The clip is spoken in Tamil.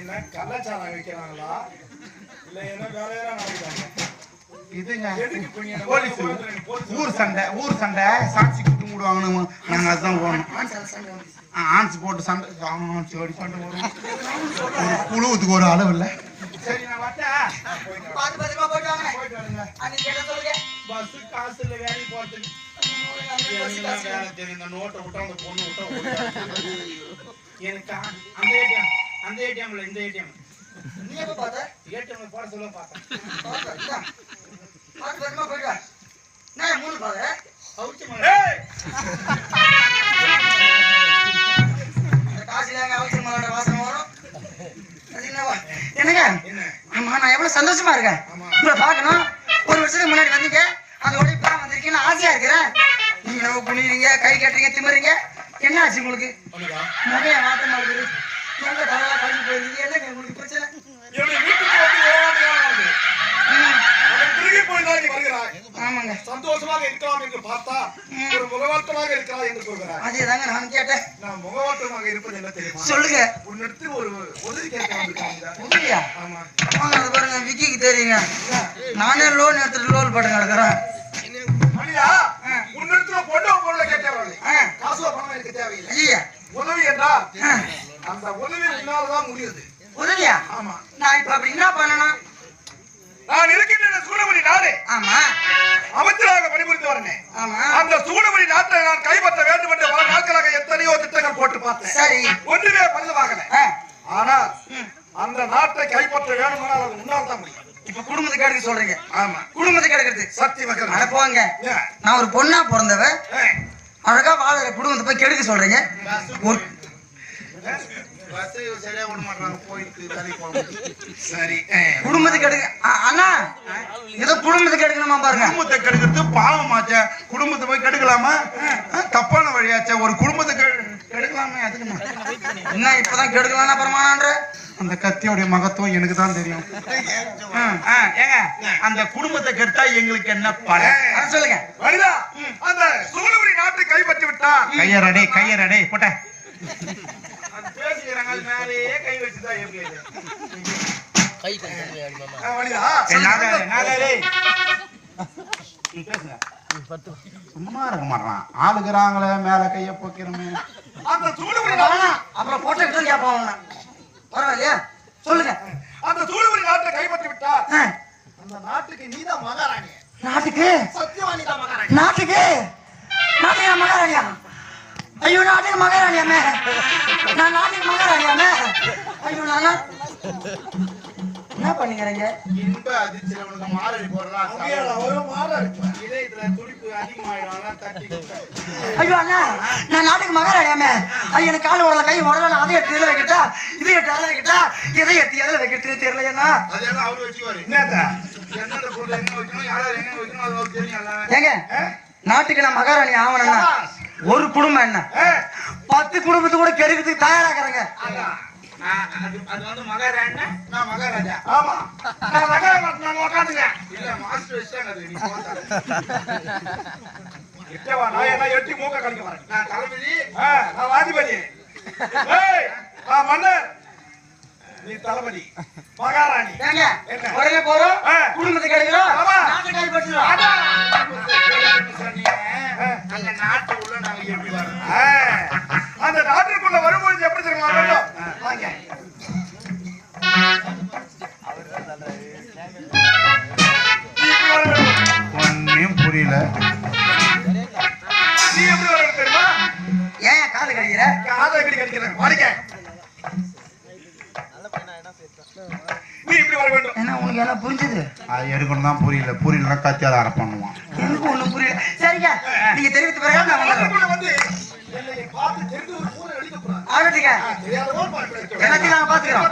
என்ன கள்ளச்சாராயம் வைக்கிறாங்களா? இல்ல என்ன வேற இதுங்க போலீஸ். போலீஸ் ஊர் சண்டை ஊர் சண்டை. சாட்சி கூட்டு மூடுவாங்கன்னு நாங்க அதுதான் போகணும் ஆன்ஸ் போட்டு சண்டை. சண்டை. போடுவோம். ஒரு குழுவத்துக்கு ஒரு அளவு இல்லை. சரி நான் வரட்டேன் பார்த்து பத்திரமா போயிட்டு வாங்க. போயிட்டு வாருங்க அன்னைக்கு என்ன சொல்லுங்க? பஸ் காசு இல்ல வேலைக்கு வேலை தெரியும் நோட்டை விட்டா அந்த பொண்ணு விட்டா ஓடுது. எனக்கு அந்த ஏடிஎம் அந்த ஏடிஎம்ல இந்த ஏடிஎம் நீ எப்ப பார்த்த ஏடிஎம்ல போட சொல்ல பார்த்தேன் பார்த்த, இந்தா. பார்த்து பத்திரமா போயிட்டு வா நான் மூணு பாரு அவுச்சு மகன். இந்த காசுல எங்க வாசனை வரும் என்னங்க என்ன ஆமா நான் எவ்வளவு சந்தோஷமா இருக்கேன் ஆமா. உங்களை பார்க்கணும் ஒரு வருஷத்துக்கு முன்னாடி வந்தீங்க அதோட இப்ப வந்திருக்கீங்கன்னு ஆசையா இருக்கிறேன் நீங்க நம்ம குனிறீங்க கை கட்டுறீங்க திமுறீங்க என்ன ஆச்சு உங்களுக்கு? முகைய மாற்றமா இருக்குது. எங்க தலைவா கழிஞ்சு போயிருக்கீங்க? என்னங்க உங்களுக்கு பிரச்சனை? ஆமாங்க. சந்தோஷமாக இருக்கலாம் என்று பார்த்தா ஒரு முகவாட்டமாக இருக்கிறாய் என்று சொல்கிறாய் அதே தாங்க நான் கேட்டேன். நான் முகவாட்டமாக இருப்பது என்ன தெரியுமா? சொல்லுங்க. உன்னிடத்தில் ஒரு உதவி கேட்க வந்திருக்காங்க. உதவியா? ஆமா. அது பாருங்க விக்கிக்கு தெரியுங்க நானே லோன் எடுத்துட்டு லோன் போட்டு கிடக்குறேன் மணியா உன்னிடத்துல பொண்ணு பொருளை கேட்டவர்கள் ஆ. காசோ பணம் எனக்கு தேவையில்லை ஐயா உதவி என்றால் ஆ, அந்த உதவி உன்னால்தான் முடியுது. உதவியா? ஆமா. நான் இப்ப அப்படி என்ன பண்ணணும்? நான் இருக்கின்ற சூழமணி நாடு ஆமா. அமைச்சராக பணிபுரிந்து வரேன் அந்த சூழமணி நாட்டை நான் கைப்பற்ற வேண்டும் என்று பல நாட்களாக எத்தனையோ திட்டங்கள் போட்டு பார்த்தேன். சரி. ஒன்றுமே பழுதுவாகல ஆ, ஆனால் அந்த நாட்டை கைப்பற்ற வேணுமானால் அது முன்னால் தான் முடியும். இப்ப குடும்பத்துக்கு எடுக்க சொல்றீங்க. ஆமா. குடும்பத்துக்கு எடுக்கிறது. சக்தி மக்கள். அட போங்க. நான் ஒரு பொண்ணா பிறந்தவ அழகா வாழற குடும்பத்தை போய் கெடுக்க சொல்றீங்க. ஒரு சரியா விட மாட்டாங்க போயிட்டு சரி. குடும்பத்துக்கு எடுக்க அண்ணா ஏதோ குடும்பத்துக்கு எடுக்கணுமா பாருங்க. குடும்பத்தை கெடுக்கிறது பாவமாச்சே. குடும்பத்தை போய் கெடுக்கலாமா? தப்பான வழியாச்சே. ஒரு குடும்பத்தை கெடுக்கலாமே அதுக்கு என்ன? இப்பதான் கெடுக்கலாம் அப்புறமானான்ற அந்த கத்தியோடைய மகத்துவம் எனக்கு தான் தெரியும். ஏங்க அந்த குடும்பத்தை கெடுத்தா எங்களுக்கு என்ன பலன்? சொல்லுங்க. வருதா அந்த சூழமணி நாட்டை கைப்பற்றி விட்டா கையறடே கையறடே போட்ட பேசிக்கிறாங்க அது மேலேயே கை வச்சுதான் எப்படி? சும்மா இருக்க மாட்டான். ஆளுக்குறாங்களே மேல கைய போக்கிறோமே நாடு வேணாம். அப்புறம் போட்டோ எடுத்து கேட்பான் அவன. பரவாயில்லையா? சொல்லுங்க. அந்த சூழமணி நாட்டை கைப்பற்றி விட்டா ஆ, அந்த நாட்டுக்கு நீதான் மகாராணி. நாட்டுக்கு? சத்தியவாணி தான் மகாராணி. நாட்டுக்கு? நாட்டுக்கு மகாராணியா? ஐயோ நாட்டுக்கு மகாராணியாமே நான் நாட்டுக்கு மகாராணியாமே ஐயோ நானா என்ன பண்ணிக்கிறீங்க? இன்ப அதிர்ச்சியில உனக்கு மாறி போடுறான் அப்படியாடா, ஒரு மாதம் இருக்கு. இதயத்துல துடிப்பு அதிகமாயிடும் தட்டி ஐயோ அண்ணா. நான் நாட்டுக்கு மகாராணியாமே ஐயோ எனக்கு கால் உடல கை உடல நான் அதை எடுத்து இதில் வைக்கிட்டா? இதை எடுத்து அதில் வைக்கிட்டா? இதை எடுத்து எதில் வைக்கிறது தெரியல என்ன அதெல்லாம் அவரு வச்சுக்குவாரு? என்னத்த? என்னென்ன பொருள் எங்க வைக்கணும் யாராவது எங்க வைக்கணும் அது தெரியும் ஏங்க நாட்டுக்கு நான் மகாராணி ஆகணும்னா ஒரு குடும்பம் என்ன? பத்து குடும்பத்து கூட கெடுக்கிறதுக்கு தயாராகிறாங்க. நான் அது அது வந்து மகாராஜா நான் மகாராஜா. ஆமா. நான் மகாராணி நான் உக்காந்துங்க. இல்ல மாஸ்டர் வச்சாங்க அது நீ போட்டா கிட்ட வா, நான் என்ன எட்டி மூக்க கடிக்க வரேன். நான் தளபதி. நான் வாதிபதி. ஏய், நான் மன்னர். நீ தளபதி. மகாராணி. ஏங்க என்ன? உடனே போறோம். ஆ. குடும்பத்துக்கு காதை எப்படி கடிக்கிறேன் வாடிக்க. நீ இப்படி வர வேண்டும்? என்ன உனக்கு எல்லாம் புரிஞ்சுது? அது எடுக்கணும் தான் புரியல. புரியலன்னா கத்தியால அரை பண்ணுவான் எனக்கு ஒண்ணும் புரியல. சரிங்க நீங்க தெரிவித்த பிறகு நான் வந்து பார்த்து ஒரு ஆகட்டுங்க. நாங்க பாத்துக்கிறோம்